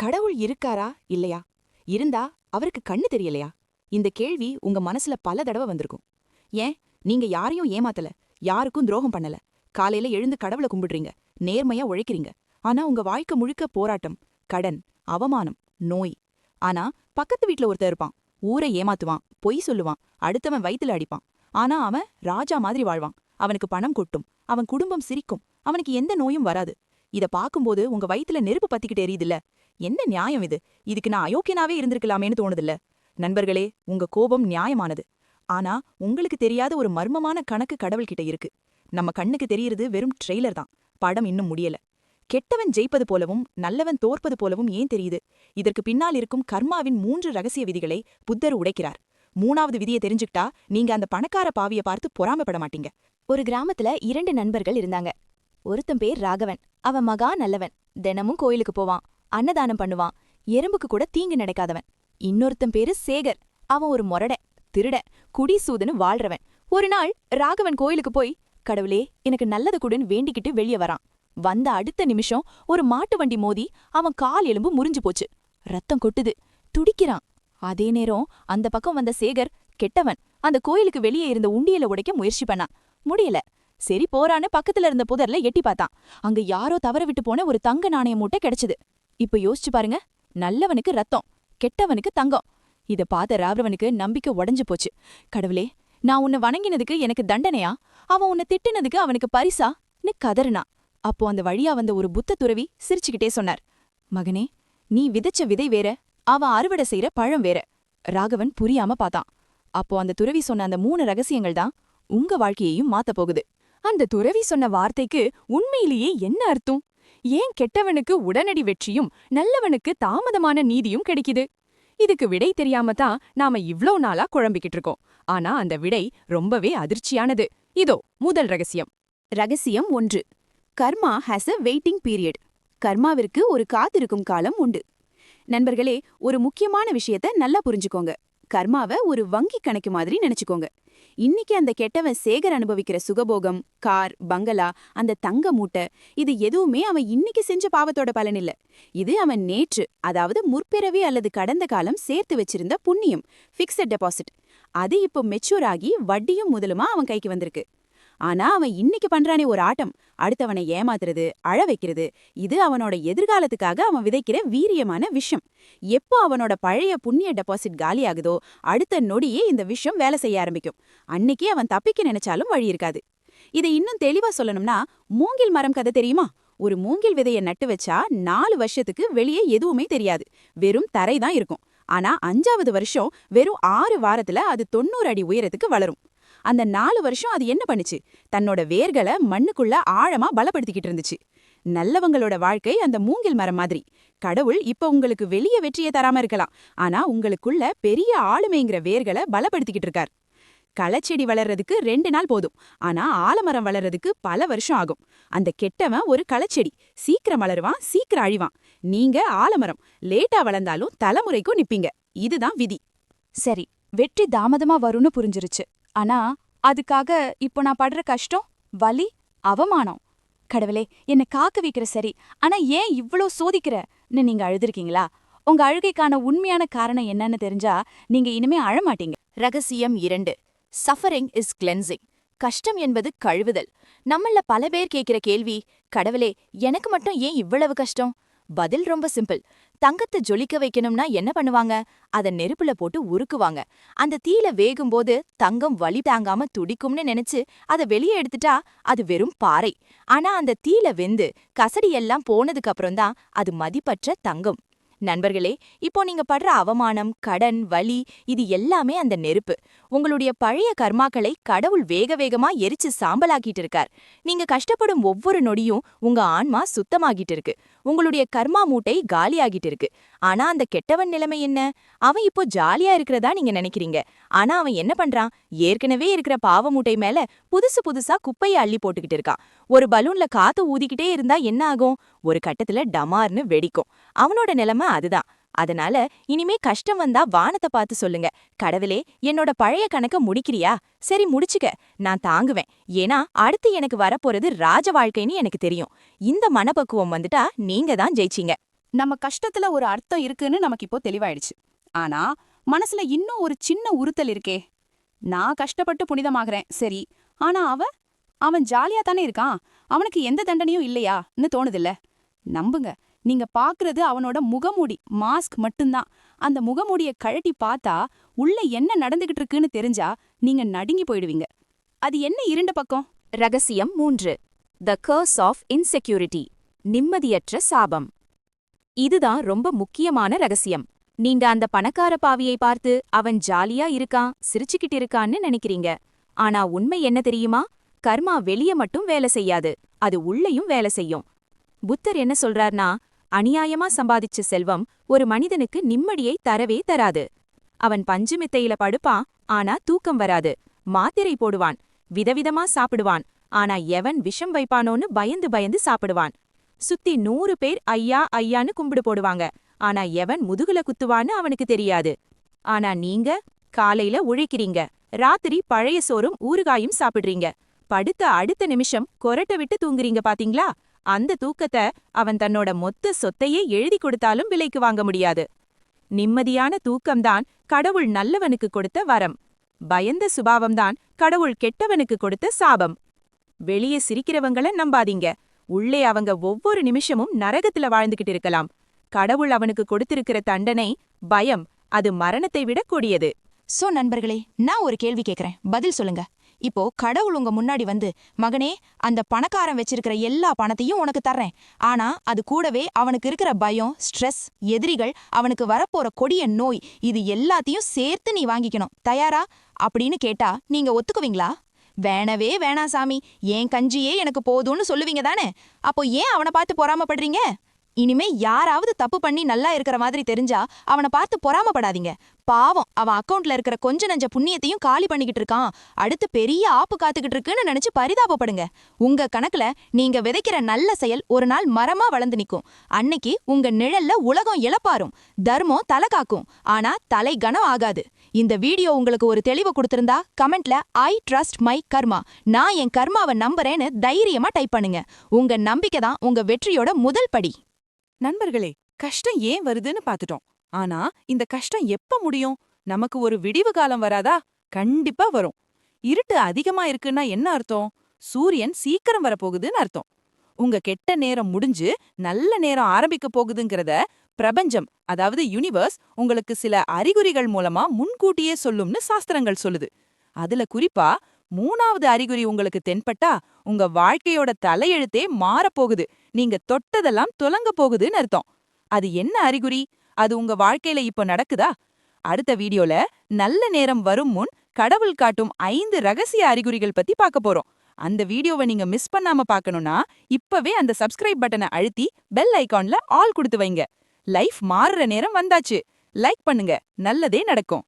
கடவுள் இருக்காரா இல்லையா? இருந்தா அவருக்கு கண்ணு தெரியலையா? இந்த கேள்வி உங்க மனசுல பல தடவை வந்திருக்கும். ஏன்? நீங்க யாரையும் ஏமாத்தல யாருக்கும் துரோகம் பண்ணல. காலையில எழுந்து கடவுளை கும்பிடுறீங்க நேர்மையா உழைக்கிறீங்க. ஆனா உங்க வாழ்க்கை முழுக்க போராட்டம் கடன் அவமானம் நோய். ஆனா பக்கத்து வீட்ல ஒருத்தர் இருப்பான் ஊரை ஏமாத்துவான் பொய் சொல்லுவான் அடுத்தவன் வயித்துல அடிப்பான். ஆனா அவன் ராஜா மாதிரி வாழ்வான். அவனுக்கு பணம் கொட்டும் அவன் குடும்பம் சிரிக்கும் அவனுக்கு எந்த நோயும் வராது. இத பாக்கும்போது உங்க வயித்துல நெருப்பு பத்திக்கிட்டு எரியுதுல்ல என்ன நியாயம் இது? இதுக்கு நான் அயோக்கியனாவே இருந்திருக்கலாமேன்னு தோணுதில்ல. நண்பர்களே உங்க கோபம் நியாயமானது. ஆனா உங்களுக்கு தெரியாத ஒரு மர்மமான கணக்கு கடவுள்கிட்ட இருக்கு. நம்ம கண்ணுக்கு தெரியறது வெறும் ட்ரெய்லர் தான். படம் இன்னும் முடியல. கெட்டவன் ஜெயிப்பது போலவும் நல்லவன் தோற்பது போலவும் ஏன் தெரியுது? இதற்கு பின்னால் இருக்கும் கர்மாவின் மூன்று ரகசிய விதிகளை புத்தர் உடைக்கிறார். மூணாவது விதியை தெரிஞ்சுக்கிட்டா நீங்க அந்த பணக்கார பாவிய பார்த்து பொறாமப்பட மாட்டீங்க. ஒரு கிராமத்துல இரண்டு நண்பர்கள் இருந்தாங்க. ஒருத்தன் பேர் ராகவன். அவன் மகா நல்லவன். தினமும் கோயிலுக்கு போவான். அன்னதானம் பண்ணுவான். எறும்புக்கு கூட தீங்கு நினைக்காதவன் இன்னொருத்தன் பேரு சேகர். அவன் ஒரு மொரட திருட குடிசூதுன்னு வாழ்றவன். ஒரு நாள் ராகவன் கோயிலுக்கு போய் கடவுளே எனக்கு நல்லது குடுன்னு வேண்டிக்கிட்டு வெளியே வரான். வந்த அடுத்த நிமிஷம் ஒரு மாட்டு வண்டி மோதி அவன் கால் எலும்பு முறிஞ்சு போச்சு. ரத்தம் கொட்டுது. துடிக்கிறான். அதே நேரம் அந்த பக்கம் வந்த சேகர் கெட்டவன். அந்த கோயிலுக்கு வெளியே இருந்த உண்டியல உடைக்க முயற்சி பண்ணான். முடியல. சரி போறான்னு பக்கத்துல இருந்த புதர்ல எட்டி பார்த்தான். அங்க யாரோ தவற விட்டு போன ஒரு தங்க நாணய மூட்டை கிடைச்சது. இப்ப யோசிச்சு பாருங்க. நல்லவனுக்கு ரத்தம் கெட்டவனுக்கு தங்கம். இத பார்த்த ராவரவனுக்கு நம்பிக்கை உடைஞ்சு போச்சு. கடவுளே நான் உன்னை வணங்கினதுக்கு எனக்கு தண்டனையா? அவன் உன்னை திட்டுனதுக்கு அவனுக்கு பரிசா ன்னு கதறினா அப்போ அந்த வழியா வந்த ஒரு புத்த துறவி சிரிச்சுக்கிட்டே சொன்னார். மகனே நீ விதைச்ச விதை வேற அவன் அறுவடை செய்யற பழம் வேற. ராகவன் புரியாம பார்த்தான். அப்போ அந்த துறவி சொன்ன அந்த மூணு ரகசியங்கள் தான் உங்க வாழ்க்கையையும் மாத்தப் போகுது. அந்த துறவி சொன்ன வார்த்தைக்கு உண்மையிலேயே என்ன அர்த்தம்? ஏன் கெட்டவனுக்கு உடனடி வெற்றியும் நல்லவனுக்கு தாமதமான நீதியும் கிடைக்குது? இதுக்கு விடை தெரியாம தான் நாம இவ்ளோ நாளா குழம்பிக்கிட்டு இருக்கோம். ஆனா அந்த விடை ரொம்பவே அதிர்ச்சியானது. இதோ முதல் ரகசியம். ரகசியம் ஒன்று. Karma has a waiting period கர்மாவிற்கு ஒரு காத்திருக்கும் காலம் உண்டு. நண்பர்களே ஒரு முக்கியமான விஷயத்த நல்லா புரிஞ்சுக்கோங்க. கர்மாவை ஒரு வங்கி கணக்கு மாதிரி நினைச்சுக்கோங்க. இன்னைக்கு அந்த கெட்டவன் சேகர் அனுபவிக்கிற சுகபோகம் கார் பங்களா அந்த தங்க மூட்டை இது எதுவுமே அவன் இன்னைக்கு செஞ்ச பாவத்தோட பலன் இல்ல. இது அவன் நேற்று அதாவது முற்பிறவி அல்லது கடந்த காலம் சேர்த்து வச்சிருந்த புண்ணியம் ஃபிக்ஸட் டெபாசிட் அது இப்போ மெச்சூர் ஆகி வட்டியும் முதலுமா அவன் கைக்கு வந்திருக்கு. ஆனா அவன் இன்னைக்கு பண்றானே ஒரு ஆட்டம். அடுத்தவனை ஏமாத்துறது அழ வைக்கிறது இது அவனோட எதிர்காலத்துக்காக அவன் விதைக்கிற வீரியமான விஷயம் எப்போ அவனோட பழைய புண்ணிய டெபாசிட் காலியாகுதோ அடுத்த நொடியே இந்த விஷயம் வேலை செய்ய ஆரம்பிக்கும். அன்னைக்கே அவன் தப்பிக்க நினைச்சாலும் வழி இருக்காது. இதை இன்னும் தெளிவா சொல்லணும்னா மூங்கில் மரம் கதை தெரியுமா? ஒரு மூங்கில் விதைய நட்டு வச்சா நாலு வருஷத்துக்கு வெளியே எதுவுமே தெரியாது. வெறும் தரை தான் இருக்கும். ஆனா அஞ்சாவது வருஷம் வெறும் ஆறு வாரத்துல அது தொண்ணூறு அடி உயரத்துக்கு வளரும். அந்த நாலு வருஷம் அது என்ன பண்ணுச்சு? தன்னோட வேர்களை மண்ணுக்குள்ள ஆழமா பலப்படுத்திக்கிட்டு இருந்துச்சு. நல்லவங்களோட வாழ்க்கை அந்த மூங்கில் மரம் மாதிரி. கடவுள் இப்ப உங்களுக்கு வெளிய வெற்றியை தராம இருக்கலாம். ஆனா உங்களுக்குள்ள பெரிய ஆளுமைங்கிற வேர்களை பலப்படுத்திக்கிட்டு இருக்கார். களச்செடி வளர்றதுக்கு ரெண்டு நாள் போதும். ஆனா ஆலமரம் வளர்றதுக்கு பல வருஷம் ஆகும். அந்த கெட்டவன் ஒரு களச்செடி. சீக்கிரம் வளருவான் சீக்கிரம் அழிவான். நீங்க ஆலமரம். லேட்டா வளர்ந்தாலும் தலைமுறைக்கும் நிப்பீங்க. இதுதான் விதி. சரி வெற்றி தாமதமா வரும்னு புரிஞ்சிருச்சு. ஆனா அதுக்காக இப்போ நான் படுற கஷ்டம் வலி அவமானம். கடவுளே என்னை காக்க வைக்கிற சரி. ஆனா ஏன் இவ்ளோ சோதிக்கிறன்னு நீங்க அழுதுருக்கீங்களா? உங்க அழுகைக்கான உண்மையான காரணம் என்னன்னு தெரிஞ்சா நீங்க இனிமே அழமாட்டீங்க. ரகசியம் இரண்டு. சஃபரிங் இஸ் கிளென்சிங் கஷ்டம் என்பது கழுவுதல். நம்மள பல பேர் கேட்கிற கேள்வி கடவுளே எனக்கு மட்டும் ஏன் இவ்வளவு கஷ்டம்? பதில் ரொம்ப சிம்பிள். தங்கத்தை ஜொலிக்க வைக்கணும்னா என்ன பண்ணுவாங்க? அத நெருப்புல போட்டு உருக்குவாங்க. அந்த தீல வேகும்போது தங்கம் வலி தாங்காம துடிக்கும்னு நினைச்சு அத வெளியே எடுத்துட்டா அது வெறும் பாறை. ஆனா அந்த தீல வெந்து கசடி எல்லாம் போனதுக்கு அப்புறம் தான் அது மதிப்பற்ற தங்கம். நண்பர்களே இப்போ நீங்க படுற அவமானம் கடன் வலி இது எல்லாமே அந்த நெருப்பு. உங்களுடைய பழைய கர்மாக்களை கடவுள் வேக வேகமா எரிச்சு சாம்பலாக்கிட்டு இருக்கார். நீங்க கஷ்டப்படும் ஒவ்வொரு நொடியும் உங்க ஆன்மா சுத்தமாகிட்டு இருக்கு. உங்களுடைய கர்மா மூட்டை காலியாகிட்டு இருக்கு. ஆனா அந்த கெட்டவன் நிலைமை என்ன? அவன் இப்போ ஜாலியா இருக்கிறதா நீங்க நினைக்கிறீங்க. ஆனா அவன் என்ன பண்றான்? ஏற்கனவே இருக்கிற பாவ மூட்டை மேல புதுசு புதுசா குப்பைய அள்ளி போட்டுக்கிட்டு இருக்கான். ஒரு பலூன்ல காத்து ஊதிக்கிட்டே இருந்தா என்ன ஆகும்? ஒரு கட்டத்துல டமார்னு வெடிக்கும். அவனோட நிலைமை அதுதான். அதனால இனிமே கஷ்டம் வந்தா வானத்தை பார்த்து சொல்லுங்க. கடவுளே என்னோட பழைய கணக்க முடிக்கிறியா? சரி முடிச்சுக்க. நான் தாங்குவேன். ஏன்னா அடுத்து எனக்கு வரப்போறது ராஜ வாழ்க்கைன்னு எனக்கு தெரியும். இந்த மனப்பக்குவம் வந்துட்டா நீங்க தான் ஜெயிச்சீங்க. நம்ம கஷ்டத்துல ஒரு அர்த்தம் இருக்குன்னு நமக்கு இப்போ தெளிவாயிடுச்சு. ஆனா மனசுல இன்னும் ஒரு சின்ன உறுத்தல் இருக்கே. நான் கஷ்டப்பட்டு புனிதமாகறேன். சரி ஆனா அவ? அவன் ஜாலியா தானே இருக்கான்? அவனுக்கு எந்த தண்டனையும் இல்லையான்னு தோணுதில்ல. நம்புங்க. நீங்க பாக்குறது அவனோட முகமூடி மாஸ்க் மட்டும்தான். அந்த முகமூடிய கழட்டி பார்த்தா உள்ள என்ன நடந்துகிட்டு இருக்குன்னு தெரிஞ்சா நீங்க நடுங்கி போயிடுவீங்க. அது என்ன இருண்ட பக்கம்? ரகசியம் மூன்று. த கர்ஸ் ஆஃப் இன்செக்யூரிட்டி நிம்மதியற்ற சாபம். இதுதான் ரொம்ப முக்கியமான ரகசியம். நீண்ட அந்த பணக்கார பாவியை பார்த்து அவன் ஜாலியா இருக்கான் சிரிச்சுக்கிட்டு இருக்கான்னு நினைக்கிறீங்க. ஆனா உண்மை என்ன தெரியுமா? கர்மா வெளிய மட்டும் வேலை செய்யாது. அது உள்ளயும் வேலை செய்யும். புத்தர் என்ன சொல்றார்னா அநியாயமா சம்பாதிச்ச செல்வம் ஒரு மனிதனுக்கு நிம்மடியை தரவே தராது. அவன் பஞ்சு மித்தையில படுப்பான் ஆனா தூக்கம் வராது. மாத்திரை போடுவான் விதவிதமா சாப்பிடுவான் ஆனா எவன் விஷம் வைப்பானோன்னு பயந்து பயந்து சாப்பிடுவான். சுத்தி நூறு பேர் ஐயா ஐயான்னு கும்பிடு போடுவாங்க ஆனா எவன் முதுகுல குத்துவான்னு அவனுக்கு தெரியாது. ஆனா நீங்க காலையில உழைக்கிறீங்க ராத்திரி பழைய சோறும் ஊறுகாயும் சாப்பிடுறீங்க படுத்த அடுத்த நிமிஷம் கொரட்ட விட்டு தூங்குறீங்க பாத்தீங்களா? அந்த தூக்கத்தை அவன் தன்னோட மொத்த சொத்தையே எழுதி கொடுத்தாலும் விலைக்கு வாங்க முடியாது. நிம்மதியான தூக்கம்தான் கடவுள் நல்லவனுக்கு கொடுத்த வரம். பயந்த சுபாவம்தான் கடவுள் கெட்டவனுக்கு கொடுத்த சாபம். வெளியே சிரிக்கிறவங்கள நம்பாதீங்க. உள்ளே அவங்க ஒவ்வொரு நிமிஷமும் நரகத்துல வாழ்ந்துகிட்டு இருக்கலாம். கடவுள் அவனுக்கு கொடுத்திருக்கிற தண்டனை பயம் அது மரணத்தை விட கொடியது. சோ நண்பர்களே நான் ஒரு கேள்வி கேக்குறேன். பதில் சொல்லுங்க. இப்போ கடவுள் உங்க முன்னாடி வந்து மகனே அந்த பணக்காரன் வச்சிருக்கிற எல்லா பணத்தையும் உனக்கு தர்றேன். ஆனா அது கூடவே அவனுக்கு இருக்கிற பயம் ஸ்ட்ரெஸ் எதிரிகள் அவனுக்கு வரப்போற கொடிய நோய் இது எல்லாத்தையும் சேர்த்து நீ வாங்கிக்கணும். தயாரா? அப்படின்னு கேட்டா நீங்க ஒத்துக்குவீங்களா? வேணவே வேணா சாமி. ஏன் கஞ்சியே எனக்கு போதும்னு சொல்லுவீங்க தானே? அப்போ ஏன் அவனை பார்த்து பொறாமப்படுறீங்க? இனிமே யாராவது தப்பு பண்ணி நல்லா இருக்கிற மாதிரி தெரிஞ்சா அவனை பார்த்து பொறாமப்படாதீங்க. பாவம் அவன் அக்கவுண்ட்ல இருக்கிற கொஞ்ச நஞ்ச புண்ணியத்தையும் காலி பண்ணிக்கிட்டு இருக்கான். அடுத்து பெரிய ஆப்பு காத்துக்கிட்டு இருக்குன்னு நினைச்சு பரிதாபப்படுங்க. உங்க கணக்குல நீங்க விதைக்கிற நல்ல செயல் ஒரு நாள் மரமா வளர்ந்து நிக்கும். அன்னைக்கு உங்க நிழல்ல உலகம் இழப்பாரும் தர்மம் தலை காக்கும். ஆனா தலை கனம் ஆகாது. இந்த வீடியோ உங்களுக்கு ஒரு தெளிவு கொடுத்திருந்தா கமெண்ட்ல ஐ ட்ரஸ்ட் மை கர்மா நான் என் கர்மாவை நம்புறேன்னு தைரியமா டைப் பண்ணுங்க. உங்க நம்பிக்கை தான் உங்க வெற்றியோட முதல் படி. நண்பர்களே கஷ்டம் ஏன் வருதுன்னு பாத்துட்டோம் ஆனா இந்த கஷ்டம் எப்ப முடியும்? நமக்கு ஒரு விடிவு காலம் வராதா? கண்டிப்பா வரும். இருட்டு அதிகமா இருக்குன்னா என்ன அர்த்தம்? சூரியன் சீக்கிரம் வரப்போகுதுன்னு அர்த்தம். உங்க கெட்ட நேரம் முடிஞ்சு நல்ல நேரம் ஆரம்பிக்க போகுதுங்கிறத பிரபஞ்சம் அதாவது யுனிவர்ஸ் உங்களுக்கு சில அறிகுறிகள் மூலமா முன்கூட்டியே சொல்லும்னு சாஸ்திரங்கள் சொல்லுது. அதுல குறிப்பா மூணாவது அறிகுறி உங்களுக்கு தென்பட்டா உங்க வாழ்க்கையோட தலையெழுத்தே மாறப்போகுது நீங்க தொட்டதெல்லாம் துலங்க போகுதுன்னு அர்த்தம். அது என்ன அறிகுறி? அது உங்க வாழ்க்கையில இப்போ நடக்குதா? அடுத்த வீடியோல நல்ல நேரம் வரும் முன் கடவுள் காட்டும் ஐந்து ரகசிய அறிகுறிகள் பத்தி பார்க்க போறோம். அந்த வீடியோவை நீங்க மிஸ் பண்ணாம பார்க்கணும்னா இப்பவே அந்த சப்ஸ்கிரைப் பட்டனை அழுத்தி பெல் ஐகான்ல ஆல் கொடுத்து வைங்க. லைஃப் மாறுற நேரம் வந்தாச்சு. லைக் பண்ணுங்க. நல்லதே நடக்கும்.